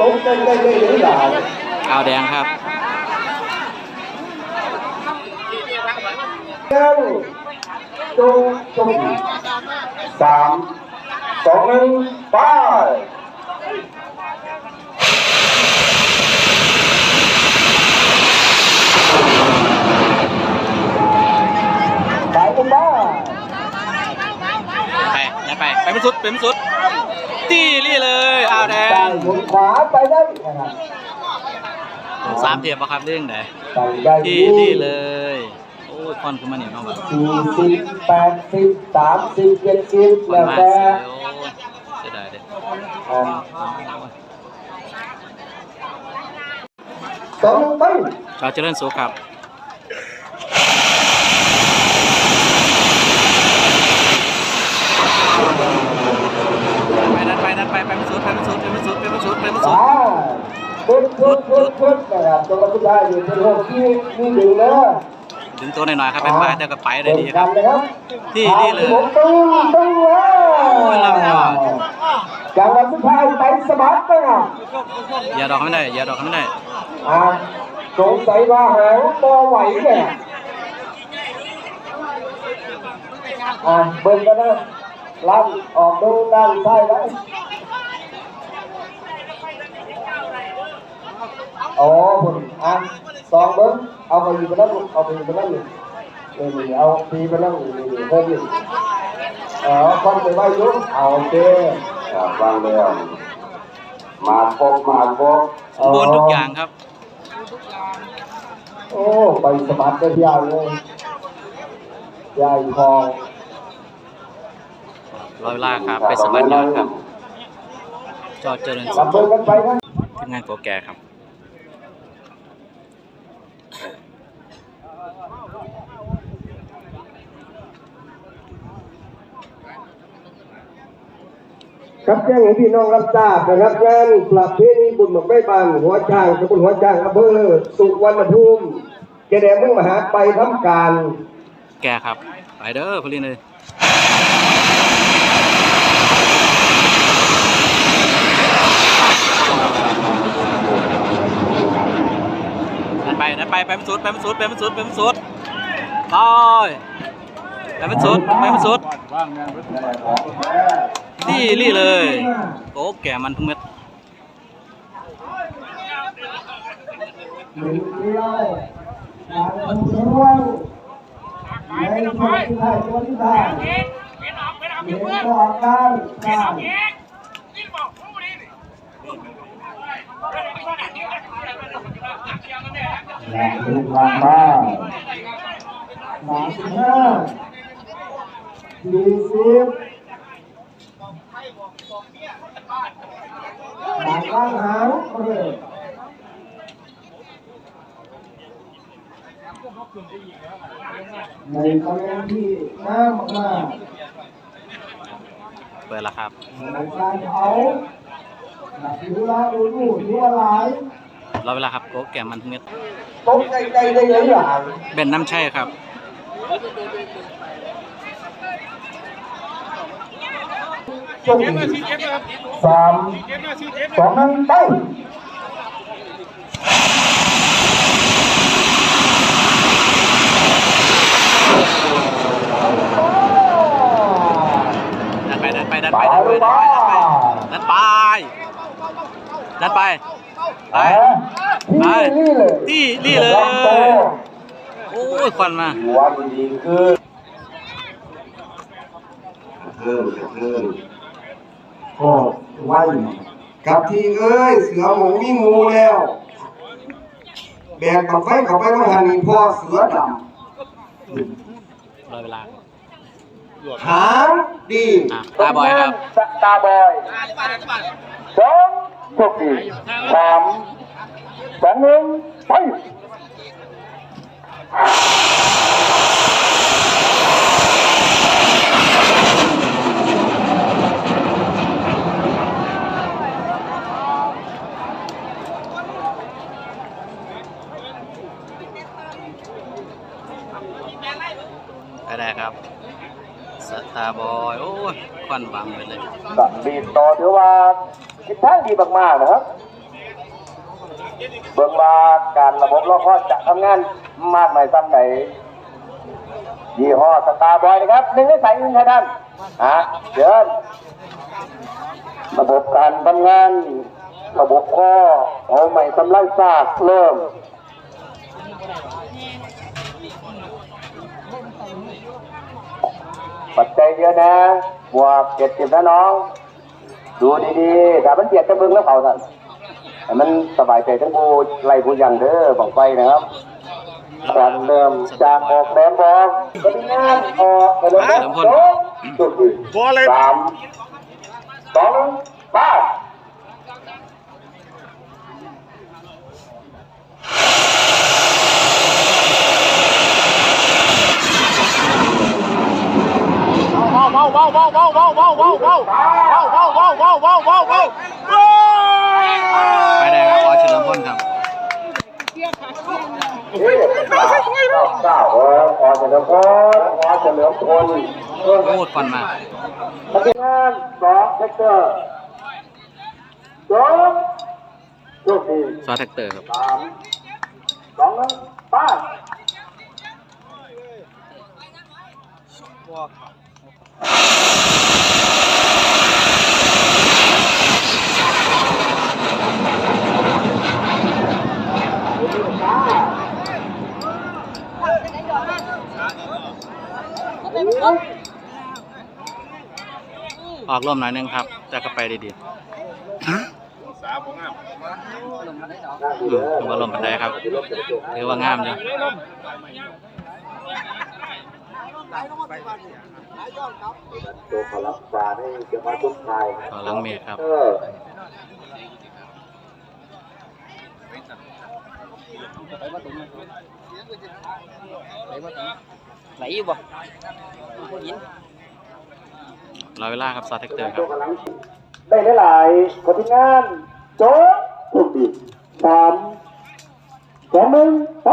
ตกได้ได้ได้หลายขาวแดงครับหนึ่งจงจงสามสองหนึ่งไปไปกันบ้าไปยัดไปไปไม่สุดไปไม่สุดตี หมุนขวาไปได้นะครับสามเทียบปะครับเรื่องไหนไปได้ตีรี่เลย โอ้ยคอนขึ้นมาหนิน้องแบบสี่สิบแปดสิบสามสิบเจ็ดสิบคอนแล้วมาแต่เสียโอ้ยเสียดายเด็อ่าสองไปเราเจริญสุขครับไปนั่นไปนั่นไปไปไม่สุดไป ไม่สุดไปไม่สุดไปไม่สุดไปไม่สุดอ่าพุดพุดพุดพุดนะครับตัวสุดท้ายอยู่ที่หกที่นี่ดึงนะดึงตัวหน่อยๆครับเป็นปลาแต่ก็ไปได้ดีครับที่นี่เลยตึ้งตึ้งแล้วโอ้ยเรายอดจังหวะสุดท้ายไปสะบัครับอย่าดอกไม่ได้อย่าดอกไม่ได้อ่าสงสัยว่าหางตัวไหวเนี่อ่าเบิ่งกันนะลั่นออกดูด้านซ้ายไว้ว โอ๋อผมอะสองเบิ้งเอาไปอยู่บนนั้นเอาไปอยู่บนนั้นเลยนี่นี่เอาตีไปนั่งนี่งเพิ่มนี่อ๋อคนไปไหวยุ่งเอาโอเคครังแล้วมาครบมาครบสมบูรณ์ทุกอย่างครับ โอ้ไปสมัครได้ยาวเลยใหญ่คอรอเวลาครับ ไปสมัครยอดครับ จอดเจริญสุรับขเบิกันไปนะทีมงานโกแก่ครับ ครับแจ้งให้พี่น้องรับทราบนะครับงานประเพณีบุญหมกไม้บานหัวช้างตำบลหัวช้างอำเภอสุวรรณภูมิแกแดงเมืองมหาไปทำการ แก่ครับ ไปเด้อพลินเลยนั่นไปนั่นไปไปมันสุดไปมันสุดไปมันสุดไปมันสุดไปไปมันสุดไปมันสุดนี่รี่เลยโอ้แก่มันทุกเม็ดหนึ่งเดียวการทำช่วยในช่วงที่ได้ตัว ที่ได้เห็นต่อการการแหล่งทุกวันบ้านสามสิบ ห้าสี่สิบหลังล่างหางโอเคในตำแหน่งที่น้ำมากเปิดแล้วครับๆในการเผาหลักถือละอุดูถือว่าหลายรอเวลาครับโอ้แก่มันทุกเม็ดตกใจใจได้หลายอย่างเป็นน้ำใช่ครับ จงสามสองหนึ่งไปดันไปดันไปดันไปดันไปดันไปดันไปดันไปไปที่นี่เลยโอ้ยควันมาวันดีคือคือคือโอ้ไว้กับที่เอ้ย เสือหมูมีงูแล้ว แบกกับไฟเข้าไปต้องหันนี่พ่อเสือดรอเวลาำหางดีอะตาบอยครับตาบอยสองโชคดีสามสองหนึ่งไป ไปได้ครับสตาบอยโอ้ยควันบังไปเลยสั่งบีต่อถือว่าทิศทางดีมากๆนะครับเบิ่งว่าการระบบรอบคอจะทำงานมากน้อยซ้ำไหนยี่ห้อสตาร์บอยนะครับหนึ่งในสายหนึ่งค่ะท่านอะเชิญระบบการทำงาน ระบบข้อเอาใหม่ทำลายซากเริ่ม ปัจจัยเยอะนะบวกเจ็ดสิบนะน้อง ดูดีๆถ้ามันเจ็ดจะเบิ่งแล้วเผาท่านให้มันสบายใจทั้งผู้ไล่ผู้ยังเด้อบังไฟนะครับการเริ่มจากออกแดงบอกปฏิงานออกไปเลยนะสองจุดสามสองไป้า ไปได้ครับขอเฉลิมพลครับเฮ้ยเก้าเก้าเออขอเฉลิมพลขอเฉลิมพลพูดฟันมาปฏิงานสองเซกเตอร์สองจุดสี่ซอสแท็กเตอร์ครับสามสองหนึ่งไป้า ออกร่มหน่อยหนึงครับจะก็ไปดีๆอืมถือว่าลมปันไดครับถือว่างามอยู่ตัวพลังฟ้าให้เจ้ามาทุกทายขอลังเมฆครับเออไหลอยู่บ่หิน รอเวลาครับซอสแท็กเตอร์คตัรัวบพลังได้หลายๆคนที่งานโจ๊กถูกดีสามสองหนึ่งไป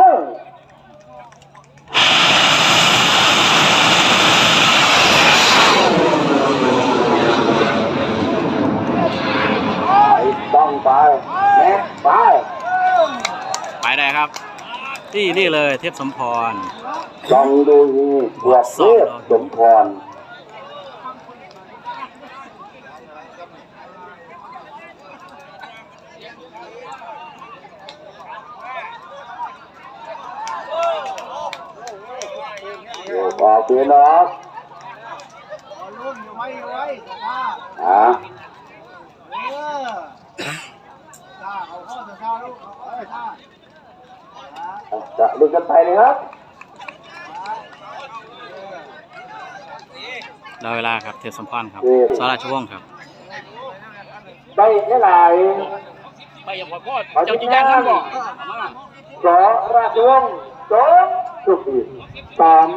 ต้องไปแม่ไปไปได้ครับ ที่นี่เลยเทพสมพรลองดูนี่บวกเทพสมพร บอกพี่น้องอะจะดึงกันไปเลยครับรอเวลาครับเทพสมพรครับซอราชวงศ์ครับ ได้หลายไปอย่างพ่อพ่อๆขอเจ้าที่จีงาย่างนกันบ่สอราชวงศ์สองสุขีสาม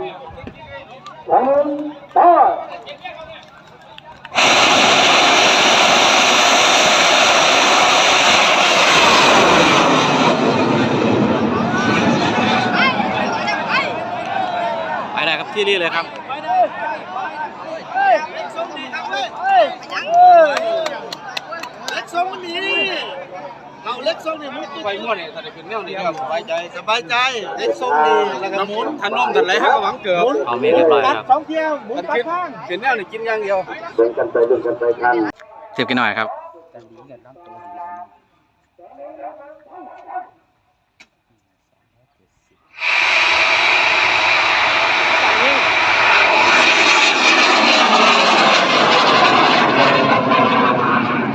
สองหนึ่งต่อไปได้ครับที่นี่เลยครับ เล็กทรงมันมี เอาเล็กทรงนี่มุดไปมั่วเนี่ยถ้าได้ขึ้นแนวนี้ก็สบายใจสบายใจเล็กทรงนี่แล้วก็หมุนทันนมทันไหลฮะหวังเกิดเอาเมฆเรียบร้อยครับสองเที่ยวหมุนปัดข้างขึ้นแนวนี่กินอย่างเดียวเดินกันไปเดินกันไปทันเทียบกันหน่อยครับ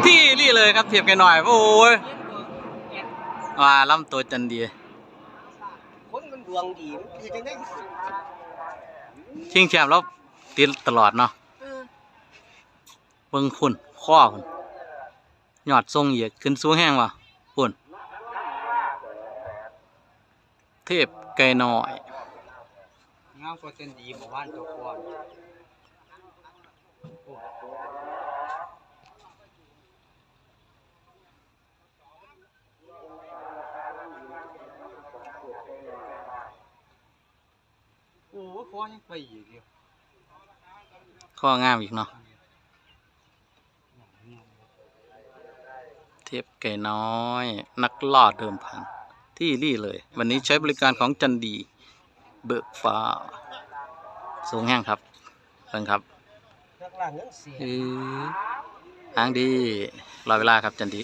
ที่นี่เลยครับเทียบกันหน่อยโอ้ย ว่าลำตัวจันดี คนมันดวงดีดีจังได้ชิงแชมป์แล้วติดตลอดเนาะเบิ่งคุณข้อคุณยอดทรงเหยียดขึ้นสูงแห้งว่ะคุณเทพไก่น้อยงามกว่าเส้นดีหมู่บ้านเจ้าก่อนโอ้โหคอยังไปอีกเดียวข้องามอีกเนาะเทฟไก่น้อย นักล่าเดิมพัน ที่รี่เลย วันนี้ใช้บริการของจันดี เบิกฟ้า สูงแห้งครับเพิ่งครับข้างล่างยังเสียเอออ้างดีรอเวลาครับจันดี